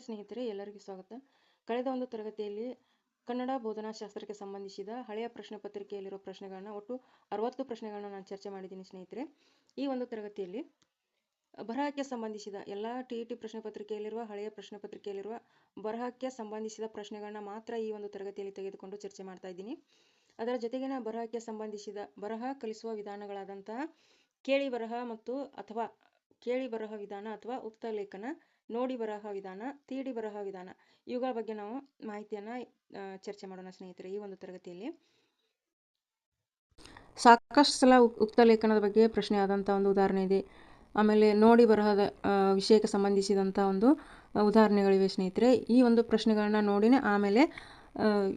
ಸ್ನೇಹಿತರೆ, ಎಲ್ಲರಿಗೂ ಸ್ವಾಗತ. ಕಳೆದ ಒಂದು ತರಗತಿಯಲ್ಲಿ ಕನ್ನಡ ಬೋಧನಾಶಾಸ್ತ್ರಕ್ಕೆ ಸಂಬಂಧಿಸಿದ ಹಳೆಯ ಪ್ರಶ್ನೆ ಪತ್ರಿಕೆಯಲ್ಲಿರೋ ಪ್ರಶ್ನೆಗಳನ್ನ ಒಟ್ಟು ಅರವತ್ತು ಪ್ರಶ್ನೆಗಳನ್ನ ನಾನು ಚರ್ಚೆ ಮಾಡಿದ್ದೀನಿ ಸ್ನೇಹಿತರೆ. ಈ ಒಂದು ತರಗತಿಯಲ್ಲಿ ಬರಹಕ್ಕೆ ಸಂಬಂಧಿಸಿದ ಎಲ್ಲ ಟಿ ಟಿ ಪ್ರಶ್ನೆ ಪತ್ರಿಕೆಯಲ್ಲಿರುವ, ಹಳೆಯ ಪ್ರಶ್ನೆ ಪತ್ರಿಕೆಯಲ್ಲಿರುವ ಬರಹಕ್ಕೆ ಸಂಬಂಧಿಸಿದ ಪ್ರಶ್ನೆಗಳನ್ನ ಮಾತ್ರ ಈ ಒಂದು ತರಗತಿಯಲ್ಲಿ ತೆಗೆದುಕೊಂಡು ಚರ್ಚೆ ಮಾಡ್ತಾ ಇದ್ದೀನಿ. ಅದರ ಜೊತೆಗಿನ ಬರಹಕ್ಕೆ ಸಂಬಂಧಿಸಿದ, ಬರಹ ಕಲಿಸುವ ವಿಧಾನಗಳಾದಂತಹ ಕೇಳಿ ಬರಹ ಮತ್ತು ಅಥವಾ ಕೇಳಿ ಬರಹ ವಿಧಾನ ಅಥವಾ ಉಕ್ತ ಲೇಖನ ನೋಡಿ ಬರಹ ವಿಧಾನ, ತೀಡಿ ಬರಹ ವಿಧಾನ. ಇವುಗಳ ಬಗ್ಗೆ ನಾವು ಮಾಹಿತಿಯನ್ನ ಚರ್ಚೆ ಮಾಡೋಣ ಸ್ನೇಹಿತರೆ ಈ ಒಂದು ತರಗತಿಯಲ್ಲಿ. ಸಾಕಷ್ಟು ಸಲ ಉಕ್- ಉಕ್ತ ಲೇಖನದ ಬಗ್ಗೆ ಪ್ರಶ್ನೆ ಆದಂಥ ಒಂದು ಉದಾಹರಣೆ ಇದೆ. ಆಮೇಲೆ ನೋಡಿ ಬರಹದ ವಿಷಯಕ್ಕೆ ಸಂಬಂಧಿಸಿದಂಥ ಒಂದು ಉದಾಹರಣೆಗಳಿವೆ ಸ್ನೇಹಿತರೆ. ಈ ಒಂದು ಪ್ರಶ್ನೆಗಳನ್ನ ನೋಡಿನೇ ಆಮೇಲೆ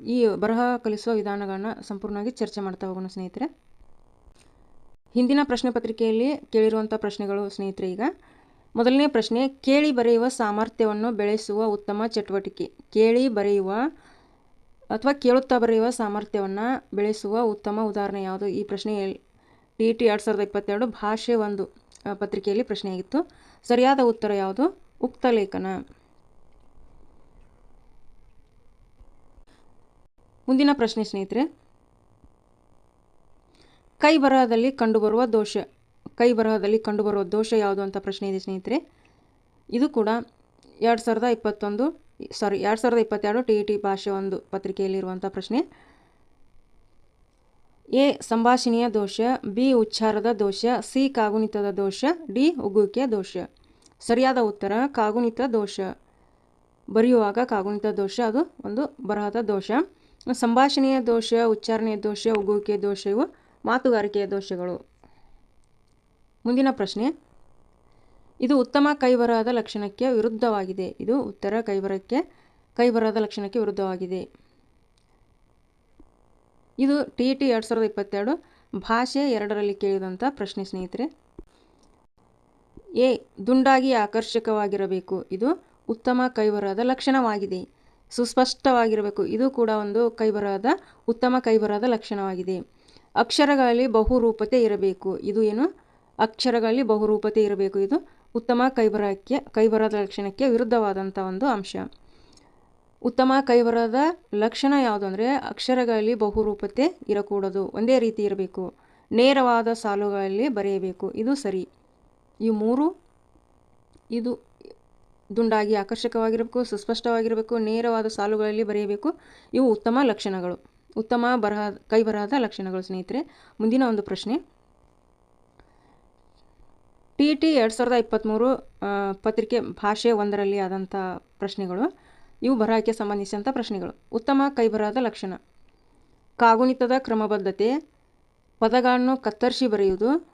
ಈ ಬರಹ ಕಲಿಸುವ ವಿಧಾನಗಳನ್ನ ಸಂಪೂರ್ಣವಾಗಿ ಚರ್ಚೆ ಮಾಡ್ತಾ ಹೋಗೋಣ ಸ್ನೇಹಿತರೆ. ಹಿಂದಿನ ಪ್ರಶ್ನೆ ಪತ್ರಿಕೆಯಲ್ಲಿ ಕೇಳಿರುವಂಥ ಪ್ರಶ್ನೆಗಳು ಸ್ನೇಹಿತರೆ ಈಗ. ಮೊದಲನೇ ಪ್ರಶ್ನೆ, ಕೇಳಿ ಬರೆಯುವ ಸಾಮರ್ಥ್ಯವನ್ನು ಬೆಳೆಸುವ ಉತ್ತಮ ಚಟುವಟಿಕೆ. ಕೇಳಿ ಬರೆಯುವ ಅಥವಾ ಕೇಳುತ್ತಾ ಬರೆಯುವ ಸಾಮರ್ಥ್ಯವನ್ನು ಬೆಳೆಸುವ ಉತ್ತಮ ಉದಾಹರಣೆ ಯಾವುದು? ಈ ಪ್ರಶ್ನೆ ಟಿ ಟಿ ಎರಡು ಸಾವಿರದ ಇಪ್ಪತ್ತೆರಡು ಭಾಷೆ ಒಂದು ಪತ್ರಿಕೆಯಲ್ಲಿ ಪ್ರಶ್ನೆಯಾಗಿತ್ತು ಸರಿಯಾದ ಉತ್ತರ ಯಾವುದು? ಉಕ್ತ ಲೇಖನ. ಮುಂದಿನ ಪ್ರಶ್ನೆ ಸ್ನೇಹಿತರೆ ಕೈ ಬರಹದಲ್ಲಿ ಕಂಡುಬರುವ ದೋಷ. ಕೈ ಬರಹದಲ್ಲಿ ಕಂಡುಬರುವ ದೋಷ ಯಾವುದು ಅಂತ ಪ್ರಶ್ನೆ ಇದೆ ಸ್ನೇಹಿತರೆ. ಇದು ಕೂಡ ಎರಡು ಸಾವಿರದ ಇಪ್ಪತ್ತೊಂದು ಸಾರಿ ಎರಡು ಸಾವಿರದ ಇಪ್ಪತ್ತೆರಡು ಟಿ ಟಿ ಭಾಷೆ ಒಂದು ಪತ್ರಿಕೆಯಲ್ಲಿರುವಂಥ ಪ್ರಶ್ನೆ. ಎ, ಸಂಭಾಷಣೆಯ ದೋಷ, ಬಿ, ಉಚ್ಚಾರದ ದೋಷ, ಸಿ, ಕಾಗುಣಿತದ ದೋಷ, ಡಿ ಉಗ್ಗುವಿಕೆಯ ದೋಷ. ಸರಿಯಾದ ಉತ್ತರ, ಕಾಗುಣಿತ ದೋಷ. ಬರೆಯುವಾಗ ಕಾಗುಣಿತ ದೋಷ, ಅದು ಒಂದು ಬರಹದ ದೋಷ. ಸಂಭಾಷಣೆಯ ದೋಷ, ಉಚ್ಚಾರಣೆಯ ದೋಷ, ಉಗುವಿಕೆಯ ದೋಷ ಇವು ಮಾತುಗಾರಿಕೆಯ ದೋಷಗಳು. ಮುಂದಿನ ಪ್ರಶ್ನೆ. ಇದು ಉತ್ತಮ ಕೈಬರಹದ ಲಕ್ಷಣಕ್ಕೆ ವಿರುದ್ಧವಾಗಿದೆ. ಇದು ಉತ್ತರ ಕೈಬರಕ್ಕೆ ಕೈಬರಹದ ಲಕ್ಷಣಕ್ಕೆ ವಿರುದ್ಧವಾಗಿದೆ. ಇದು ಟಿ ಟಿ ಎರಡು ಸಾವಿರದ ಇಪ್ಪತ್ತೆರಡು ಭಾಷೆ ಎರಡರಲ್ಲಿ ಕೇಳಿದಂಥ ಪ್ರಶ್ನೆ, ಸ್ನೇಹಿತರೆ. ಎ, ದುಂಡಾಗಿ ಆಕರ್ಷಕವಾಗಿರಬೇಕು. ಇದು ಉತ್ತಮ ಕೈಬರಹದ ಲಕ್ಷಣವಾಗಿದೆ. ಸುಸ್ಪಷ್ಟವಾಗಿರಬೇಕು. ಇದು ಕೂಡ ಒಂದು ಕೈಬರಹದ ಉತ್ತಮ ಕೈಬರಹದ ಲಕ್ಷಣವಾಗಿದೆ. ಅಕ್ಷರಗಳಲ್ಲಿ ಬಹುರೂಪತೆ ಇರಬೇಕು. ಇದು ಏನು? ಅಕ್ಷರಗಳಲ್ಲಿ ಬಹುರೂಪತೆ ಇರಬೇಕು. ಇದು ಉತ್ತಮ ಕೈಬರಹಕ್ಕೆ ಕೈವರದ ಲಕ್ಷಣಕ್ಕೆ ವಿರುದ್ಧವಾದಂಥ ಒಂದು ಅಂಶ. ಉತ್ತಮ ಕೈವರದ ಲಕ್ಷಣ ಯಾವುದು ಅಂದರೆ ಅಕ್ಷರಗಳಲ್ಲಿ ಬಹುರೂಪತೆ ಇರಕೂಡದು, ಒಂದೇ ರೀತಿ ಇರಬೇಕು. ನೇರವಾದ ಸಾಲುಗಳಲ್ಲಿ ಬರೆಯಬೇಕು. ಇದು ಸರಿ. ಈ ಮೂರು ಇದು ದುಂಡಾಗಿ ಆಕರ್ಷಕವಾಗಿರಬೇಕು, ಸುಸ್ಪಷ್ಟವಾಗಿರಬೇಕು, ನೇರವಾದ ಸಾಲುಗಳಲ್ಲಿ ಬರೆಯಬೇಕು. ಇವು ಉತ್ತಮ ಲಕ್ಷಣಗಳು. ಉತ್ತಮ ಬರಹ, ಕೈಬರಹದ ಲಕ್ಷಣಗಳು ಸ್ನೇಹಿತರೆ. ಮುಂದಿನ ಒಂದು ಪ್ರಶ್ನೆ. ಟಿ ಟಿ ಎರಡು ಸಾವಿರದ ಇಪ್ಪತ್ತ್ಮೂರು ಪತ್ರಿಕೆ ಭಾಷೆ ಒಂದರಲ್ಲಿ ಆದಂಥ ಪ್ರಶ್ನೆಗಳು. ಇವು ಬರಹಕ್ಕೆ ಸಂಬಂಧಿಸಿದಂಥ ಪ್ರಶ್ನೆಗಳು. ಉತ್ತಮ ಕೈಬರಹದ ಲಕ್ಷಣ. ಕಾಗುಣಿತದ ಕ್ರಮಬದ್ಧತೆ. ಪದಗಳನ್ನು ಕತ್ತರಿಸಿ ಬರೆಯುವುದು.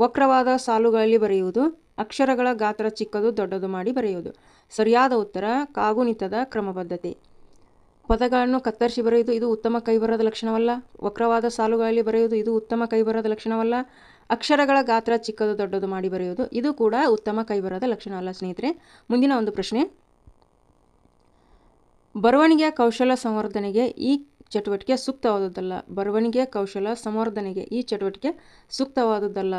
ವಕ್ರವಾದ ಸಾಲುಗಳಲ್ಲಿ ಬರೆಯುವುದು. ಅಕ್ಷರಗಳ ಗಾತ್ರ ಚಿಕ್ಕದು ದೊಡ್ಡದು ಮಾಡಿ ಬರೆಯುವುದು. ಸರಿಯಾದ ಉತ್ತರ, ಕಾಗುಣಿತದ ಕ್ರಮಬದ್ಧತೆ. ಪದಗಳನ್ನು ಕತ್ತರಿಸಿ ಬರೆಯುವುದು ಇದು ಉತ್ತಮ ಕೈಬರಹದ ಲಕ್ಷಣವಲ್ಲ. ವಕ್ರವಾದ ಸಾಲುಗಳಲ್ಲಿ ಬರೆಯುವುದು ಇದು ಉತ್ತಮ ಕೈಬರಹದ ಲಕ್ಷಣವಲ್ಲ. ಅಕ್ಷರಗಳ ಗಾತ್ರ ಚಿಕ್ಕದು ದೊಡ್ಡದು ಮಾಡಿ ಬರೆಯೋದು ಇದು ಕೂಡ ಉತ್ತಮ ಕೈಬರದ ಲಕ್ಷಣ ಅಲ್ಲ ಸ್ನೇಹಿತರೆ. ಮುಂದಿನ ಒಂದು ಪ್ರಶ್ನೆ. ಬರವಣಿಗೆಯ ಕೌಶಲ ಸಂವರ್ಧನೆಗೆ ಈ ಚಟುವಟಿಕೆ ಸೂಕ್ತವಾದುದಲ್ಲ ಬರವಣಿಗೆಯ ಕೌಶಲ ಸಂವರ್ಧನೆಗೆ ಈ ಚಟುವಟಿಕೆ ಸೂಕ್ತವಾದುದಲ್ಲ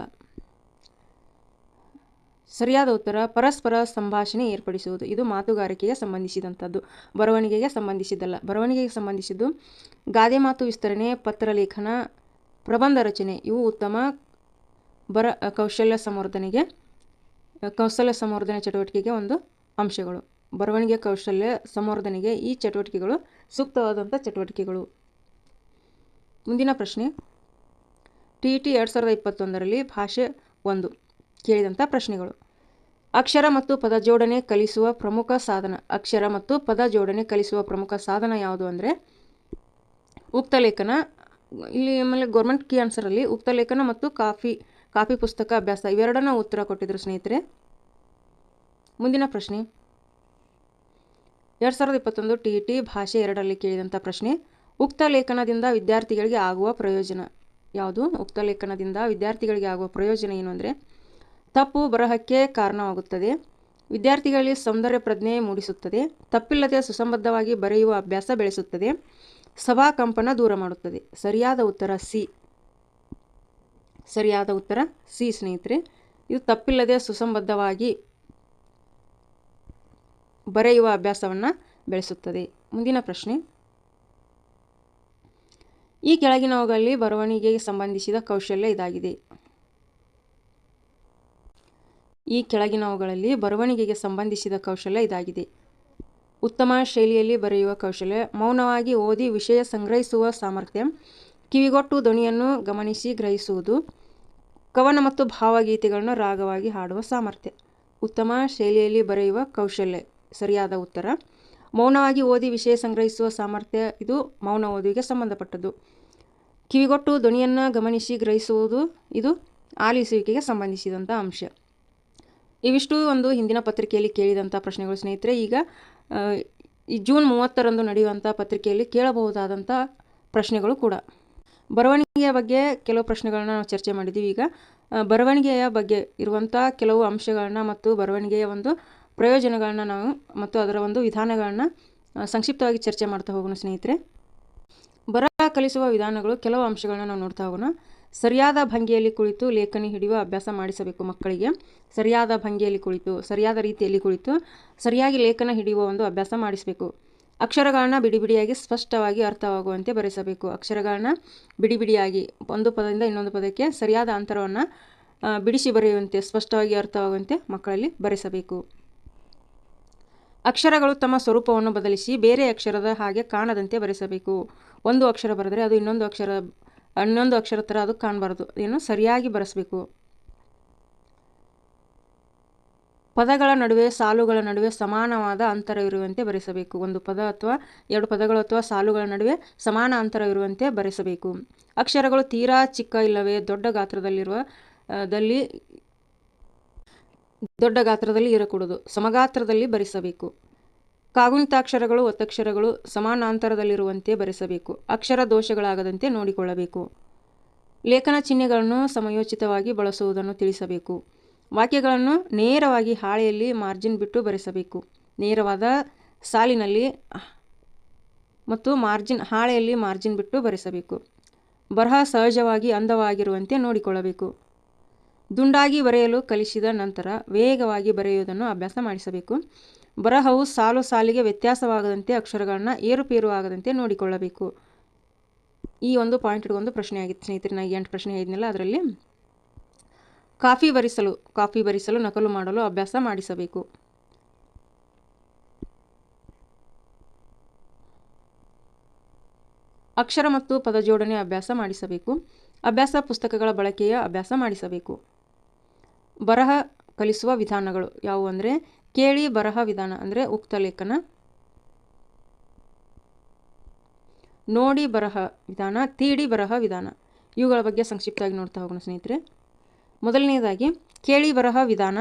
ಸರಿಯಾದ ಉತ್ತರ, ಪರಸ್ಪರ ಸಂಭಾಷಣೆ ಏರ್ಪಡಿಸುವುದು. ಇದು ಮಾತುಗಾರಿಕೆಗೆ ಸಂಬಂಧಿಸಿದಂಥದ್ದು ಬರವಣಿಗೆಗೆ ಸಂಬಂಧಿಸಿದ್ದಲ್ಲ. ಬರವಣಿಗೆಗೆ ಸಂಬಂಧಿಸಿದ್ದು ಗಾದೆ ಮಾತು ವಿಸ್ತರಣೆ, ಪತ್ರಲೇಖನ, ಪ್ರಬಂಧ ರಚನೆ. ಇವು ಉತ್ತಮ ಬರ, ಕೌಶಲ್ಯ ಸಂವರ್ಧನೆಗೆ, ಕೌಶಲ್ಯ ಸಂವರ್ಧನೆ ಚಟುವಟಿಕೆಗೆ ಒಂದು ಅಂಶಗಳು. ಬರವಣಿಗೆ, ಕೌಶಲ್ಯ ಸಂವರ್ಧನೆಗೆ ಈ ಚಟುವಟಿಕೆಗಳು ಸೂಕ್ತವಾದಂಥ ಚಟುವಟಿಕೆಗಳು. ಮುಂದಿನ ಪ್ರಶ್ನೆ. ಟಿ ಟಿ ಎರಡು ಸಾವಿರದ ಇಪ್ಪತ್ತೊಂದರಲ್ಲಿ ಭಾಷೆ ಒಂದು ಕೇಳಿದಂಥ ಪ್ರಶ್ನೆಗಳು. ಅಕ್ಷರ ಮತ್ತು ಪದ ಜೋಡಣೆ ಕಲಿಸುವ ಪ್ರಮುಖ ಸಾಧನ. ಅಕ್ಷರ ಮತ್ತು ಪದ ಜೋಡಣೆ ಕಲಿಸುವ ಪ್ರಮುಖ ಸಾಧನ ಯಾವುದು ಅಂದರೆ, ಉಕ್ತ ಲೇಖನ. ಇಲ್ಲಿ ಆಮೇಲೆ ಗೌರ್ಮೆಂಟ್ ಕೀ ಆನ್ಸರಲ್ಲಿ ಉಕ್ತ ಲೇಖನ ಮತ್ತು ಕಾಫಿ ಕಾಫಿ ಪುಸ್ತಕ ಅಭ್ಯಾಸ, ಇವೆರಡನ್ನ ಉತ್ತರ ಕೊಟ್ಟಿದ್ರು ಸ್ನೇಹಿತರೆ. ಮುಂದಿನ ಪ್ರಶ್ನೆ. ಎರಡು ಸಾವಿರದ ಇಪ್ಪತ್ತೊಂದು ಟಿ ಟಿ ಭಾಷೆ ಎರಡರಲ್ಲಿ ಕೇಳಿದಂಥ ಪ್ರಶ್ನೆ. ಉಕ್ತ ಲೇಖನದಿಂದ ವಿದ್ಯಾರ್ಥಿಗಳಿಗೆ ಆಗುವ ಪ್ರಯೋಜನ ಯಾವುದು? ಉಕ್ತ ಲೇಖನದಿಂದ ವಿದ್ಯಾರ್ಥಿಗಳಿಗೆ ಆಗುವ ಪ್ರಯೋಜನ ಏನು ಅಂದರೆ, ತಪ್ಪು ಬರಹಕ್ಕೆ ಕಾರಣವಾಗುತ್ತದೆ, ವಿದ್ಯಾರ್ಥಿಗಳಲ್ಲಿ ಸೌಂದರ್ಯ ಪ್ರಜ್ಞೆ ಮೂಡಿಸುತ್ತದೆ, ತಪ್ಪಿಲ್ಲದೆ ಸುಸಂಬದ್ಧವಾಗಿ ಬರೆಯುವ ಅಭ್ಯಾಸ ಬೆಳೆಸುತ್ತದೆ ಸಭಾ ಕಂಪನ ದೂರ ಮಾಡುತ್ತದೆ. ಸರಿಯಾದ ಉತ್ತರ ಸಿ. ಸರಿಯಾದ ಉತ್ತರ, ಸಿ ಸ್ನೇಹಿತರೆ, ಇದು ತಪ್ಪಿಲ್ಲದೆ ಸುಸಂಬದ್ಧವಾಗಿ ಬರೆಯುವ ಅಭ್ಯಾಸವನ್ನು ಬೆಳೆಸುತ್ತದೆ. ಮುಂದಿನ ಪ್ರಶ್ನೆ, ಈ ಕೆಳಗಿನವುಗಳಲ್ಲಿ ಬರವಣಿಗೆಗೆ ಸಂಬಂಧಿಸಿದ ಕೌಶಲ್ಯ ಇದಾಗಿದೆ. ಈ ಕೆಳಗಿನವುಗಳಲ್ಲಿ ಬರವಣಿಗೆಗೆ ಸಂಬಂಧಿಸಿದ ಕೌಶಲ್ಯ ಇದಾಗಿದೆ. ಉತ್ತಮ ಶೈಲಿಯಲ್ಲಿ ಬರೆಯುವ ಕೌಶಲ್ಯ, ಮೌನವಾಗಿ ಓದಿ ವಿಷಯ ಸಂಗ್ರಹಿಸುವ ಸಾಮರ್ಥ್ಯ ಕಿವಿಗೊಟ್ಟು ಧ್ವನಿಯನ್ನು ಗಮನಿಸಿ ಗ್ರಹಿಸುವುದು. ಕವನ ಮತ್ತು ಭಾವಗೀತೆಗಳನ್ನು ರಾಗವಾಗಿ ಹಾಡುವ ಸಾಮರ್ಥ್ಯ. ಉತ್ತಮ ಶೈಲಿಯಲ್ಲಿ ಬರೆಯುವ ಕೌಶಲ್ಯ. ಸರಿಯಾದ ಉತ್ತರ. ಮೌನವಾಗಿ ಓದಿ ವಿಷಯ ಸಂಗ್ರಹಿಸುವ ಸಾಮರ್ಥ್ಯ. ಇದು ಮೌನ ಓದಿಗೆ ಸಂಬಂಧಪಟ್ಟದ್ದು. ಕಿವಿಗೊಟ್ಟು ಧ್ವನಿಯನ್ನು ಗಮನಿಸಿ ಗ್ರಹಿಸುವುದು. ಇದು ಆಲಿಸುವಿಕೆಗೆ ಸಂಬಂಧಿಸಿದಂಥ ಅಂಶ. ಇವಿಷ್ಟು ಒಂದು ಹಿಂದಿನ ಪತ್ರಿಕೆಯಲ್ಲಿ ಕೇಳಿದಂಥ ಪ್ರಶ್ನೆಗಳು. ಸ್ನೇಹಿತರೆ, ಈಗ ಈ ಜೂನ್ ಮೂವತ್ತರಂದು ನಡೆಯುವಂಥ ಪತ್ರಿಕೆಯಲ್ಲಿ ಕೇಳಬಹುದಾದಂಥ ಪ್ರಶ್ನೆಗಳು ಕೂಡ. ಬರವಣಿಗೆಯ ಬಗ್ಗೆ ಕೆಲವು ಪ್ರಶ್ನೆಗಳನ್ನ ನಾವು ಚರ್ಚೆ ಮಾಡಿದ್ದೀವಿ ಈಗ. ಬರವಣಿಗೆಯ ಬಗ್ಗೆ ಇರುವಂಥ ಕೆಲವು ಅಂಶಗಳನ್ನ ಮತ್ತು ಬರವಣಿಗೆಯ ಒಂದು ಪ್ರಯೋಜನಗಳನ್ನ ನಾವು ಮತ್ತು ಅದರ ಒಂದು ವಿಧಾನಗಳನ್ನ ಸಂಕ್ಷಿಪ್ತವಾಗಿ ಚರ್ಚೆ ಮಾಡ್ತಾ ಹೋಗೋಣ ಸ್ನೇಹಿತರೆ. ಬರಹ ಕಲಿಸುವ ವಿಧಾನಗಳು ಕೆಲವು ಅಂಶಗಳನ್ನ ನಾವು ನೋಡ್ತಾ ಹೋಗೋಣ. ಸರಿಯಾದ ಭಂಗಿಯಲ್ಲಿ ಕುಳಿತು ಲೇಖನಿ ಹಿಡಿಯುವ ಅಭ್ಯಾಸ ಮಾಡಿಸಬೇಕು ಮಕ್ಕಳಿಗೆ. ಸರಿಯಾದ ಭಂಗಿಯಲ್ಲಿ ಕುಳಿತು, ಸರಿಯಾದ ರೀತಿಯಲ್ಲಿ ಕುಳಿತು, ಸರಿಯಾಗಿ ಲೇಖನ ಹಿಡಿಯುವ ಒಂದು ಅಭ್ಯಾಸ ಮಾಡಿಸಬೇಕು. ಅಕ್ಷರಗಳನ್ನ ಬಿಡಿ ಬಿಡಿಯಾಗಿ ಸ್ಪಷ್ಟವಾಗಿ ಅರ್ಥವಾಗುವಂತೆ ಬರೆಸಬೇಕು. ಅಕ್ಷರಗಳನ್ನ ಬಿಡಿ ಬಿಡಿಯಾಗಿ ಒಂದು ಪದದಿಂದ ಇನ್ನೊಂದು ಪದಕ್ಕೆ ಸರಿಯಾದ ಅಂತರವನ್ನು ಬಿಡಿಸಿ ಬರೆಯುವಂತೆ, ಸ್ಪಷ್ಟವಾಗಿ ಅರ್ಥವಾಗುವಂತೆ ಮಕ್ಕಳಲ್ಲಿ ಬರೆಸಬೇಕು. ಅಕ್ಷರಗಳು ತಮ್ಮ ಸ್ವರೂಪವನ್ನು ಬದಲಿಸಿ ಬೇರೆ ಅಕ್ಷರದ ಹಾಗೆ ಕಾಣದಂತೆ ಬರೆಸಬೇಕು. ಒಂದು ಅಕ್ಷರ ಬರೆದರೆ ಅದು ಇನ್ನೊಂದು ಅಕ್ಷರ ಇನ್ನೊಂದು ಅಕ್ಷರ ಥರ ಅದು ಕಾಣಬಾರ್ದು. ಏನು ಸರಿಯಾಗಿ ಬರೆಸಬೇಕು. ಪದಗಳ ನಡುವೆ ಸಾಲುಗಳ ನಡುವೆ ಸಮಾನವಾದ ಅಂತರವಿರುವಂತೆ ಬರೆಸಬೇಕು. ಒಂದು ಪದ ಅಥವಾ ಎರಡು ಪದಗಳು ಅಥವಾ ಸಾಲುಗಳ ನಡುವೆ ಸಮಾನ ಅಂತರವಿರುವಂತೆ ಬರೆಸಬೇಕು. ಅಕ್ಷರಗಳು ತೀರಾ ಚಿಕ್ಕ ಇಲ್ಲವೇ ದೊಡ್ಡ ಗಾತ್ರದಲ್ಲಿರುವ ದಲ್ಲಿ ದೊಡ್ಡ ಗಾತ್ರದಲ್ಲಿ ಇರಕೂಡದು. ಸಮಗಾತ್ರದಲ್ಲಿ ಬರೆಸಬೇಕು. ಕಾಗುಣಿತಾಕ್ಷರಗಳು, ಒತ್ತಕ್ಷರಗಳು ಸಮಾನಾಂತರದಲ್ಲಿರುವಂತೆ ಬರೆಸಬೇಕು. ಅಕ್ಷರ ದೋಷಗಳಾಗದಂತೆ ನೋಡಿಕೊಳ್ಳಬೇಕು. ಲೇಖನ ಚಿಹ್ನೆಗಳನ್ನು ಸಮಯೋಚಿತವಾಗಿ ಬಳಸುವುದನ್ನು ತಿಳಿಸಬೇಕು. ವಾಕ್ಯಗಳನ್ನು ನೇರವಾಗಿ ಹಾಳೆಯಲ್ಲಿ ಮಾರ್ಜಿನ್ ಬಿಟ್ಟು ಬರೆಸಬೇಕು. ನೇರವಾದ ಸಾಲಿನಲ್ಲಿ ಮತ್ತು ಮಾರ್ಜಿನ್, ಹಾಳೆಯಲ್ಲಿ ಮಾರ್ಜಿನ್ ಬಿಟ್ಟು ಬರೆಸಬೇಕು. ಬರಹ ಸಹಜವಾಗಿ ಅಂದವಾಗಿರುವಂತೆ ನೋಡಿಕೊಳ್ಳಬೇಕು. ದುಂಡಾಗಿ ಬರೆಯಲು ಕಲಿಸಿದ ನಂತರ ವೇಗವಾಗಿ ಬರೆಯುವುದನ್ನು ಅಭ್ಯಾಸ ಮಾಡಿಸಬೇಕು. ಬರಹವು ಸಾಲು ಸಾಲಿಗೆ ವ್ಯತ್ಯಾಸವಾಗದಂತೆ ಅಕ್ಷರಗಳನ್ನು ಏರುಪೇರು ಆಗದಂತೆ ನೋಡಿಕೊಳ್ಳಬೇಕು. ಈ ಒಂದು ಪಾಯಿಂಟ್ ಒಂದು ಪ್ರಶ್ನೆ ಆಗಿತ್ತು ಸ್ನೇಹಿತರೆ. ನಾನು ಎಂಟು ಪ್ರಶ್ನೆ ಹೇಳಿದ್ನಲ್ಲ ಅದರಲ್ಲಿ ಕಾಫಿ ಬರಿಸಲು ಕಾಫಿ ಬರಿಸಲು ನಕಲು ಮಾಡಲು ಅಭ್ಯಾಸ ಮಾಡಿಸಬೇಕು. ಅಕ್ಷರ ಮತ್ತು ಪದ ಜೋಡಣೆ ಅಭ್ಯಾಸ ಮಾಡಿಸಬೇಕು. ಅಭ್ಯಾಸ ಪುಸ್ತಕಗಳ ಬಳಕೆಯ ಅಭ್ಯಾಸ ಮಾಡಿಸಬೇಕು. ಬರಹ ಕಲಿಸುವ ವಿಧಾನಗಳು ಯಾವುವು ಅಂದರೆ, ಕೇಳಿ ಬರಹ ವಿಧಾನ ಅಂದರೆ ಉಕ್ತ ಲೇಖನ. ನೋಡಿ ಬರಹ ವಿಧಾನ, ತೀಡಿ ಬರಹ ವಿಧಾನ. ಇವುಗಳ ಬಗ್ಗೆ ಸಂಕ್ಷಿಪ್ತವಾಗಿ ನೋಡ್ತಾ ಹೋಗೋಣ ಸ್ನೇಹಿತರೆ. ಮೊದಲನೆಯದಾಗಿ ಕೇಳಿ ಬರಹ ವಿಧಾನ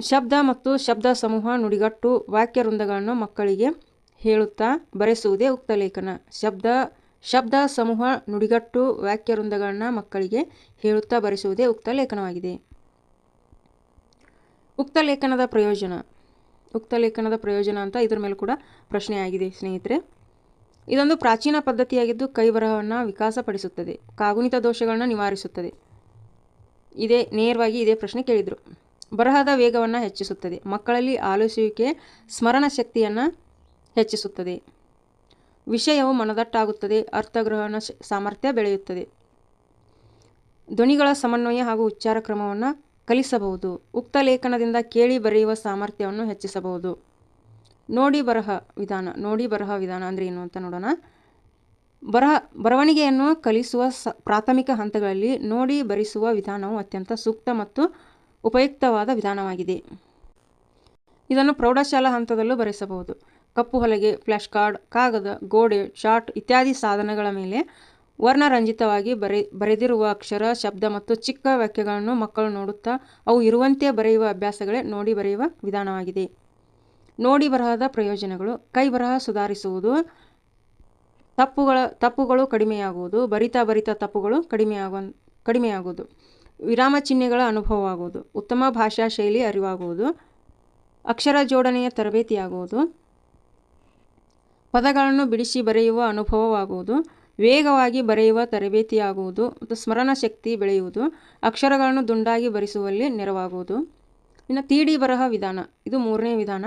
ಶಬ್ದ ಮತ್ತು ಶಬ್ದ ಸಮೂಹ ನುಡಿಗಟ್ಟು ವಾಕ್ಯ ವೃಂದಗಳನ್ನು ಮಕ್ಕಳಿಗೆ ಹೇಳುತ್ತಾ ಬರೆಸುವುದೇ ಉಕ್ತ ಲೇಖನ. ಶಬ್ದ ಶಬ್ದ ಸಮೂಹ ನುಡಿಗಟ್ಟು ವಾಕ್ಯ ವೃಂದಗಳನ್ನು ಮಕ್ಕಳಿಗೆ ಹೇಳುತ್ತಾ ಬರೆಸುವುದೇ ಉಕ್ತ ಲೇಖನವಾಗಿದೆ. ಉಕ್ತ ಲೇಖನದ ಪ್ರಯೋಜನ. ಉಕ್ತ ಲೇಖನದ ಪ್ರಯೋಜನ ಅಂತ ಇದರ ಮೇಲೆ ಕೂಡ ಪ್ರಶ್ನೆಯಾಗಿದೆ ಸ್ನೇಹಿತರೆ. ಇದೊಂದು ಪ್ರಾಚೀನ ಪದ್ಧತಿಯಾಗಿದ್ದು ಕೈ ಬರಹವನ್ನು ವಿಕಾಸಪಡಿಸುತ್ತದೆ. ಕಾಗುಣಿತ ದೋಷಗಳನ್ನು ನಿವಾರಿಸುತ್ತದೆ. ಇದೇ ನೇರವಾಗಿ ಇದೇ ಪ್ರಶ್ನೆ ಕೇಳಿದರು. ಬರಹದ ವೇಗವನ್ನು ಹೆಚ್ಚಿಸುತ್ತದೆ. ಮಕ್ಕಳಲ್ಲಿ ಆಲೋಚಿಸುವಿಕೆ ಸ್ಮರಣ ಶಕ್ತಿಯನ್ನು ಹೆಚ್ಚಿಸುತ್ತದೆ. ವಿಷಯವು ಮನದಟ್ಟಾಗುತ್ತದೆ. ಅರ್ಥಗ್ರಹಣ ಸಾಮರ್ಥ್ಯ ಬೆಳೆಯುತ್ತದೆ. ಧ್ವನಿಗಳ ಸಮನ್ವಯ ಹಾಗೂ ಉಚ್ಚಾರ ಕ್ರಮವನ್ನು ಕಲಿಸಬಹುದು. ಉಕ್ತ ಲೇಖನದಿಂದ ಕೇಳಿ ಬರೆಯುವ ಸಾಮರ್ಥ್ಯವನ್ನು ಹೆಚ್ಚಿಸಬಹುದು. ನೋಡಿ ಬರಹ ವಿಧಾನ, ನೋಡಿ ಬರಹ ವಿಧಾನ ಅಂದರೆ ಏನು ಅಂತ ನೋಡೋಣ. ಬರಹ ಬರವಣಿಗೆಯನ್ನು ಕಲಿಸುವ ಸ, ಪ್ರಾಥಮಿಕ ಹಂತಗಳಲ್ಲಿ ನೋಡಿ ಬರೆಸುವ ವಿಧಾನವು ಅತ್ಯಂತ ಸೂಕ್ತ ಮತ್ತು ಉಪಯುಕ್ತವಾದ ವಿಧಾನವಾಗಿದೆ. ಇದನ್ನು ಪ್ರೌಢಶಾಲಾ ಹಂತದಲ್ಲೂ ಬರೆಸಬಹುದು. ಕಪ್ಪು ಹಲಗೆ ಫ್ಲ್ಯಾಶ್ ಕಾರ್ಡ್, ಕಾಗದ, ಗೋಡೆ ಚಾರ್ಟ್ ಇತ್ಯಾದಿ ಸಾಧನಗಳ ಮೇಲೆ ವರ್ಣರಂಜಿತವಾಗಿ ಬರೆ, ಬರೆದಿರುವ ಅಕ್ಷರ, ಶಬ್ದ ಮತ್ತು ಚಿಕ್ಕ ವಾಕ್ಯಗಳನ್ನು ಮಕ್ಕಳು ನೋಡುತ್ತಾ ಅವು ಇರುವಂತೆ ಬರೆಯುವ ಅಭ್ಯಾಸಗಳೇ ನೋಡಿ ಬರೆಯುವ ವಿಧಾನವಾಗಿದೆ. ನೋಡಿ ಬರಹದ ಪ್ರಯೋಜನಗಳು. ಕೈ ಬರಹ ಸುಧಾರಿಸುವುದು. ತಪ್ಪುಗಳ, ತಪ್ಪುಗಳು ಕಡಿಮೆಯಾಗುವುದು, ಬರಿತಾ ಬರಿತಾ ತಪ್ಪುಗಳು ಕಡಿಮೆಯಾಗುವ, ಕಡಿಮೆಯಾಗುವುದು. ವಿರಾಮ ಚಿಹ್ನೆಗಳ ಅನುಭವವಾಗುವುದು. ಉತ್ತಮ ಭಾಷಾ ಶೈಲಿ ಅರಿವಾಗುವುದು. ಅಕ್ಷರ ಜೋಡಣೆಯ ತರಬೇತಿಯಾಗುವುದು. ಪದಗಳನ್ನು ಬಿಡಿಸಿ ಬರೆಯುವ ಅನುಭವವಾಗುವುದು. ವೇಗವಾಗಿ ಬರೆಯುವ ತರಬೇತಿಯಾಗುವುದು. ಮತ್ತು ಸ್ಮರಣ ಶಕ್ತಿ ಬೆಳೆಯುವುದು. ಅಕ್ಷರಗಳನ್ನು ದುಂಡಾಗಿ ಬರೆಸುವಲ್ಲಿ ನೆರವಾಗುವುದು. ಇನ್ನು ತಿ ಡಿ ಬರಹ ವಿಧಾನ. ಇದು ಮೂರನೇ ವಿಧಾನ.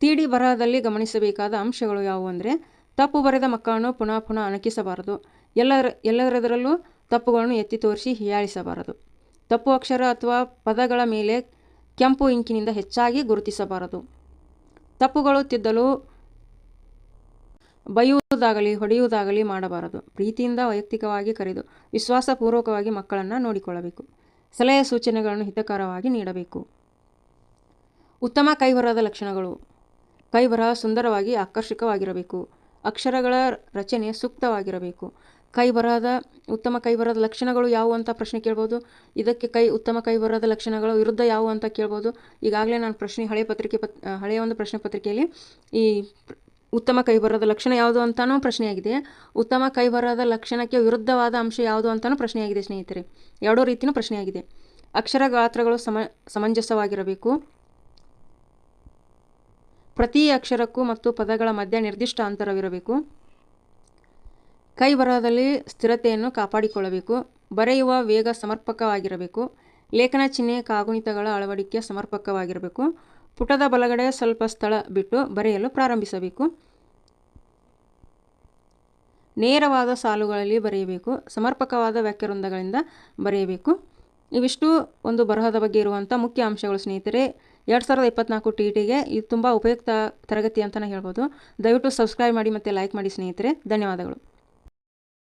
ತಿ ಡಿ ಬರಹದಲ್ಲಿ ಗಮನಿಸಬೇಕಾದ ಅಂಶಗಳು ಯಾವುವು ಅಂದರೆ ತಪ್ಪು ಬರೆದ ಮಕ್ಕಳನ್ನು ಪುನಃ ಪುನಃ ಅಣಕಿಸಬಾರದು. ಎಲ್ಲರ ಎಲ್ಲದರಲ್ಲೂ ತಪ್ಪುಗಳನ್ನು ಎತ್ತಿ ತೋರಿಸಿ ಹೀಯಾಳಿಸಬಾರದು. ತಪ್ಪು ಅಕ್ಷರ ಅಥವಾ ಪದಗಳ ಮೇಲೆ ಕೆಂಪು ಇಂಕಿನಿಂದ ಹೆಚ್ಚಾಗಿ ಗುರುತಿಸಬಾರದು. ತಪ್ಪುಗಳು ತಿದ್ದಲು ಬೈಯುವುದಾಗಲಿ, ಹೊಡೆಯುವುದಾಗಲಿ ಮಾಡಬಾರದು. ಪ್ರೀತಿಯಿಂದ ವೈಯಕ್ತಿಕವಾಗಿ ಕರೆದು, ವಿಶ್ವಾಸಪೂರ್ವಕವಾಗಿ ಮಕ್ಕಳನ್ನು ನೋಡಿಕೊಳ್ಳಬೇಕು. ಸಲಹೆ ಸೂಚನೆಗಳನ್ನು ಹಿತಕರವಾಗಿ ನೀಡಬೇಕು. ಉತ್ತಮ ಕೈಬರಹದ ಲಕ್ಷಣಗಳು. ಕೈಬರಹ ಸುಂದರವಾಗಿ ಆಕರ್ಷಕವಾಗಿರಬೇಕು. ಅಕ್ಷರಗಳ ರಚನೆ ಸೂಕ್ತವಾಗಿರಬೇಕು. ಕೈಬರಹದ ಉತ್ತಮ ಕೈಬರಹದ ಲಕ್ಷಣಗಳು ಯಾವುವು ಅಂತ ಪ್ರಶ್ನೆ ಕೇಳ್ಬೋದು. ಇದಕ್ಕೆ ಕೈ, ಉತ್ತಮ ಕೈಬರಹದ ಲಕ್ಷಣಗಳು, ವಿರುದ್ಧ ಯಾವುವು ಅಂತ ಕೇಳ್ಬೋದು. ಈಗಾಗಲೇ ನಾನು ಪ್ರಶ್ನೆ ಹಳೆಯ ಪತ್ರಿಕೆ ಪತ್, ಹಳೆಯ ಒಂದು ಪ್ರಶ್ನೆ ಪತ್ರಿಕೆಯಲ್ಲಿ ಈ ಉತ್ತಮ ಕೈಬರಹದ ಲಕ್ಷಣ ಯಾವುದು ಅಂತಲೂ ಪ್ರಶ್ನೆಯಾಗಿದೆ. ಉತ್ತಮ ಕೈಬರಹದ ಲಕ್ಷಣಕ್ಕೆ ವಿರುದ್ಧವಾದ ಅಂಶ ಯಾವುದು ಅಂತಲೂ ಪ್ರಶ್ನೆಯಾಗಿದೆ ಸ್ನೇಹಿತರೆ. ಎರಡೂ ರೀತಿಯೂ ಪ್ರಶ್ನೆಯಾಗಿದೆ. ಅಕ್ಷರ ಗಾತ್ರಗಳು ಸಮ, ಸಮಂಜಸವಾಗಿರಬೇಕು. ಪ್ರತಿ ಅಕ್ಷರಕ್ಕೂ ಮತ್ತು ಪದಗಳ ಮಧ್ಯ ನಿರ್ದಿಷ್ಟ ಅಂತರವಿರಬೇಕು. ಕೈ ಬರಹದಲ್ಲಿ ಸ್ಥಿರತೆಯನ್ನು ಕಾಪಾಡಿಕೊಳ್ಳಬೇಕು. ಬರೆಯುವ ವೇಗ ಸಮರ್ಪಕವಾಗಿರಬೇಕು. ಲೇಖನ ಚಿಹ್ನೆ ಕಾಗುಣಿತಗಳ ಅಳವಡಿಕೆ ಸಮರ್ಪಕವಾಗಿರಬೇಕು. ಪುಟದ ಬಲಗಡೆ ಸ್ವಲ್ಪ ಸ್ಥಳ ಬಿಟ್ಟು ಬರೆಯಲು ಪ್ರಾರಂಭಿಸಬೇಕು. ನೇರವಾದ ಸಾಲುಗಳಲ್ಲಿ ಬರೆಯಬೇಕು. ಸಮರ್ಪಕವಾದ ವಾಕ್ಯವೃಂದಗಳಿಂದ ಬರೆಯಬೇಕು. ಇವಿಷ್ಟು ಒಂದು ಬರಹದ ಬಗ್ಗೆ ಇರುವಂಥ ಮುಖ್ಯ ಅಂಶಗಳು ಸ್ನೇಹಿತರೆ. ಎರಡು ಸಾವಿರದ ಇಪ್ಪತ್ನಾಲ್ಕು ಟಿ ಟಿಗೆ ಇದು ತುಂಬ ಉಪಯುಕ್ತ ತರಗತಿ ಅಂತಲೇ ಹೇಳ್ಬೋದು. ದಯವಿಟ್ಟು ಸಬ್ಸ್ಕ್ರೈಬ್ ಮಾಡಿ ಮತ್ತು ಲೈಕ್ ಮಾಡಿ ಸ್ನೇಹಿತರೆ. ಧನ್ಯವಾದಗಳು.